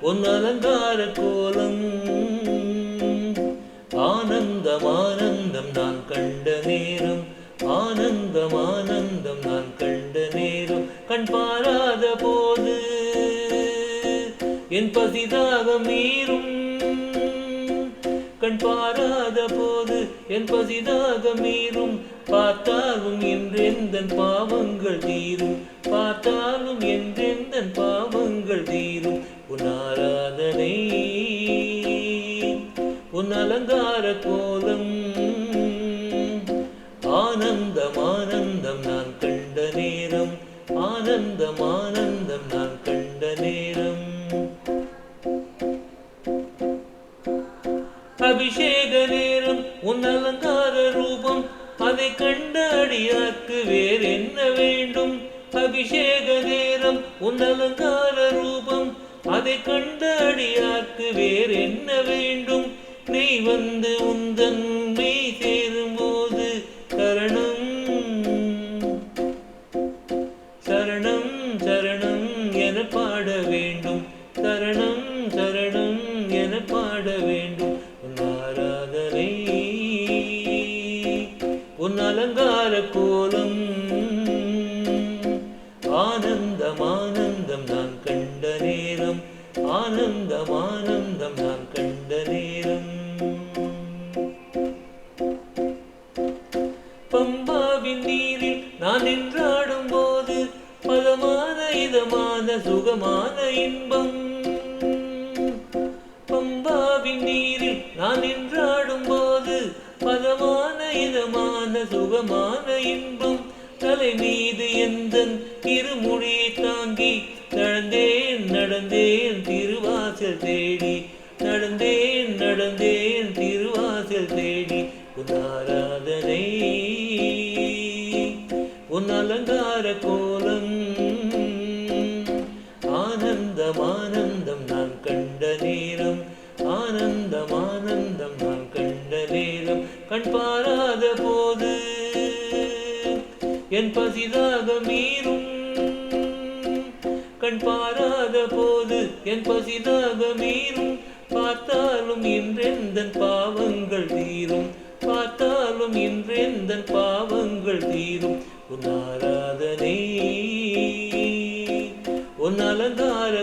உன் அலங்கார கோலம். ஆனந்தம் ஆனந்தம் நான் கண்ட நேரம். ஆனந்தம் ஆனந்தம் நான் கண்ட நேரம். கண் பாராத போது என் பசிதாக மீறும் கண் பாராத போது என் பசிதாக மீறும் பார்த்தாலும் என்றெந்தன் பாவங்கள் தீரும். பார்த்தாலும் என்றெந்தன் உன் அலங்கார கோலம். ஆனந்தம் ஆனந்தம் நான் கண்ட நேரம். ஆனந்தம் ஆனந்தம் நான் கண்ட நேரம். அபிஷேக நேரம் உன் அலங்கார ரூபம். அதை கண்ட அடியார்க்கு வேற என்ன வேண்டும்? அபிஷேக நேரம் உன் அலங்கார ரூபம். அதை கண்ட அடியார்க்கு வேற என்ன வேண்டும்? வந்து உந்தன் மெய் சேரும் போது சரணம். சரணம் சரணம் என பாட வேண்டும். சரணம் சரணம் என பாட வேண்டும். ஆராதனை உன் அலங்கார கோலம். ஆனந்தம் ஆனந்தம் நான் கண்ட நேரம். ஆனந்தம் ஆனந்தம் நான் கண்ட நேரம். பதமான சுகமான இன்பம். பம்பாவின் நீரில் நான் நின்றாடும் போது பதமான இதமான சுகமான இன்பம். தலை மீது எந்த திருமொழியை தாங்கி நடந்தேன் நடந்தேன் திருவாசல் தேடி நடந்தேன் நடந்தேன் திருவாசல் தேடி உன் ஆராதனை உன் அலங்கார கோலம். கண் பாராத போது என் பசிதாக மீறும். கண் பாராத போது என் பசிதாக மீறும். பார்த்தாலும் இன்றெந்தன் பாவங்கள் தீரும். பார்த்தாலும் இன்றெந்தன் பாவங்கள் தீரும். உன் ஆராதனை உன் அலங்கார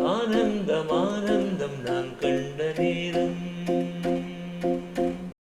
ஆனந்தம் ஆனந்தம் நான் கண்ட நேரம்.